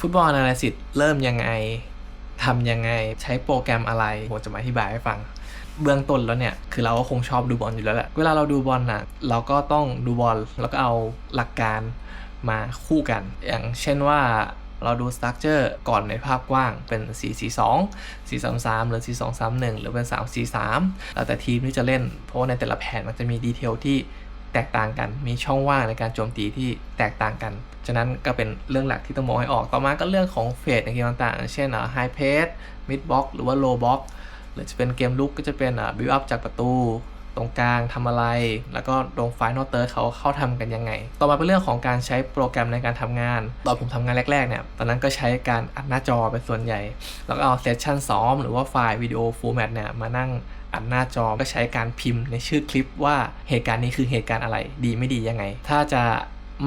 ฟุตบอล a นาลิซิสเริ่มยังไงทำยังไงใช้โปรแกรมอะไรผมจะมาอธิบายให้ฟัง เบื้องต้นแล้วเนี่ย คือเราก็คงชอบดูบอลอยู่แล้วแหละเวลาเราดูบอลน่ะเราก็ต้องดูบอลแล้วก็เอาหลักการมาคู่กัน อย่างเช่นว่าเราดูสตั๊กเจอร์ก่อนในภาพกว้างเป็น 4 4 2 4 3 3 หรือ 4 2 3 1 หรือเป็น 3 4 3 แล้วแต่ทีมที่จะเล่น เพราะว่าในแต่ละแผนมันจะมีดีเทลที่ แตกต่างกัน มีช่องว่างในการโจมตีที่แตกต่างกัน ฉะนั้นก็เป็นเรื่องหลักที่ต้องมองให้ออก ต่อมาก็เรื่องของเฟสในเกมต่างๆ เช่นไฮเพสมิดบ็อกหรือว่าโลบ็อกหรือจะเป็นเกมลุกก็จะเป็นบิวอัพจากประตูตรงกลางทำอะไร แล้วก็ตรงไฟนอลเตอร์เขาเข้าทำกันยังไง ต่อมาเป็นเรื่องของการใช้โปรแกรมในการทำงาน ตอนผมทำงานแรกๆเนี่ย ตอนนั้นก็ใช้การอัดหน้าจอเป็นส่วนใหญ่ แล้วก็เอาเซสชันซ้อม หรือว่าไฟล์วิดีโอฟูลแมตเนี่ยมานั่ง อัดหน้าจอก็ใช้การพิมพ์ในชื่อคลิปว่าเหตุการณ์นี้คือเหตุการณ์อะไรดีไม่ดียังไง ถ้าจะ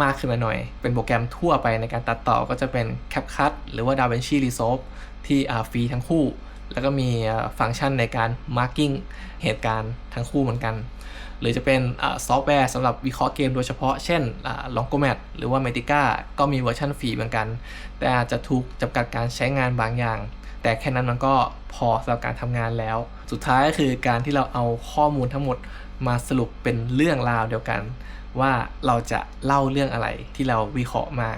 มากขึ้นมาหน่อย เป็นโปรแกรมทั่วไปในการตัดต่อก็จะเป็น CapCut หรือว่า DaVinci Resolve ที่ฟรีทั้งคู่ แล้วก็มีฟังก์ชันในการ marking เหตุการณ์ทั้งคู่เหมือนกัน หรือจะเป็นซอฟต์แวร์สำหรับวิเคราะห์เกมโดยเฉพาะ เช่นลองโกแมทหรือว่า Metica ก็มีเวอร์ชันฟรีเหมือนกัน แต่อาจจะถูกจำกัดการใช้งานบางอย่าง แต่แค่นั้นมันก็พอสำหรับการทำงานแล้ว สุดท้ายก็คือการที่เราเอาข้อมูลทั้งหมดมาสรุปเป็นเรื่องราวเดียวกัน ว่าเราจะเล่าเรื่องอะไรที่เราวิเคราะห์มา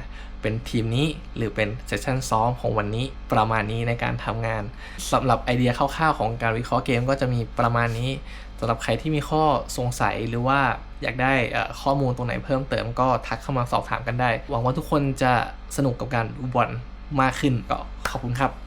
เป็นทีมนี้หรือเป็นเซสชันซ้อมของวันนี้ประมาณนี้ในการทำงานสำหรับไอเดียคร่าวๆของการวิเคราะห์เกมก็จะมีประมาณนี้ำหรับใครที่มีข้อสงสัยหรือว่าอยากได้ข้อมูลตรงไหนเพิ่มเติมก็ทักเข้ามาสอบถามกันได้ หวังว่าทุกคนจะสนุกกับการดูบอลมากขึ้นก็ขอบคุณครับ